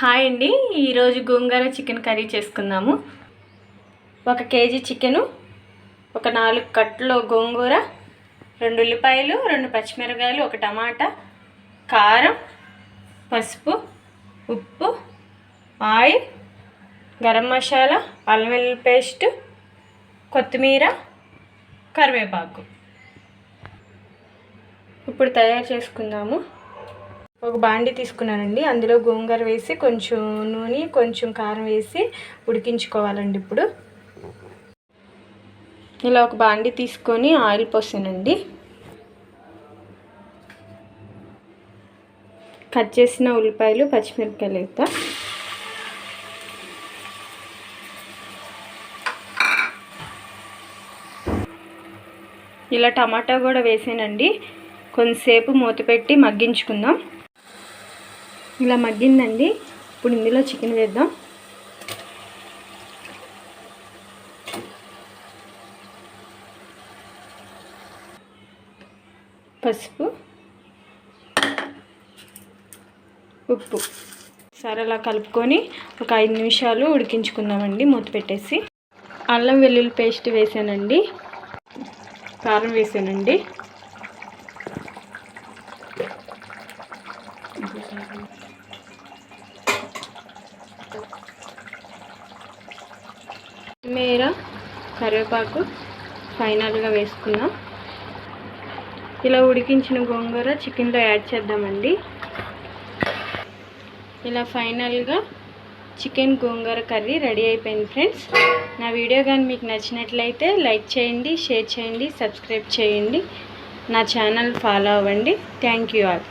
Hi అండి. ఈరోజు గోంగూర chicken curry చేసుకుందాము. ఒక కేజీ చికెను ఒక నాలుగు కట్టలు గోంగూర రెండు ఉల్లిపాయలు రెండు పచ్చిమిరకాయలు ఒక టమాటా కారం పసుపు ఉప్పు ఆయిల్ గరం మసాలా అల్లం వెల్లుల్లి పేస్ట్ కొత్తిమీర కరివేపాకు. ఇప్పుడు తయారు చేసుకుందాము. ఒక బాండి తీసుకున్నానండి. అందులో గోంగూర వేసి కొంచెం నూనె కొంచెం కారం వేసి ఉడికించుకోవాలండి ఇప్పుడు. ఇలా ఒక బాండి తీసుకొని ఆయిల్ పోసానండి. కట్ చేసిన ఉల్లిపాయలు పచ్చిమిరపకాయలు వేస్తా ఇలా టమాటా కూడా వేసానండి. కొంతసేపు మూత పెట్టి మగ్గించుకుందాం. ఇలా మగ్గిందండి. ఇప్పుడు ఇందులో చికెన్ వేద్దాం. పసుపు ఉప్పు. సరే అలా కలుపుకొని ఒక ఐదు నిమిషాలు ఉడికించుకుందామండి మూత పెట్టేసి. అల్లం వెల్లుల్లి పేస్ట్ వేసానండి. కారం వేసానండి. కొత్తిమీర కరివేపాకు ఫైనల్గా వేసుకున్నాం. ఇలా ఉడికించిన గోంగూర చికెన్లో యాడ్ చేద్దామండి. ఇలా ఫైనల్గా చికెన్ గోంగూర కర్రీ రెడీ అయిపోయింది ఫ్రెండ్స్. నా వీడియో కానీ మీకు నచ్చినట్లయితే లైక్ చేయండి షేర్ చేయండి సబ్స్క్రైబ్ చేయండి. నా ఛానల్ ఫాలో అవ్వండి. Thank you all.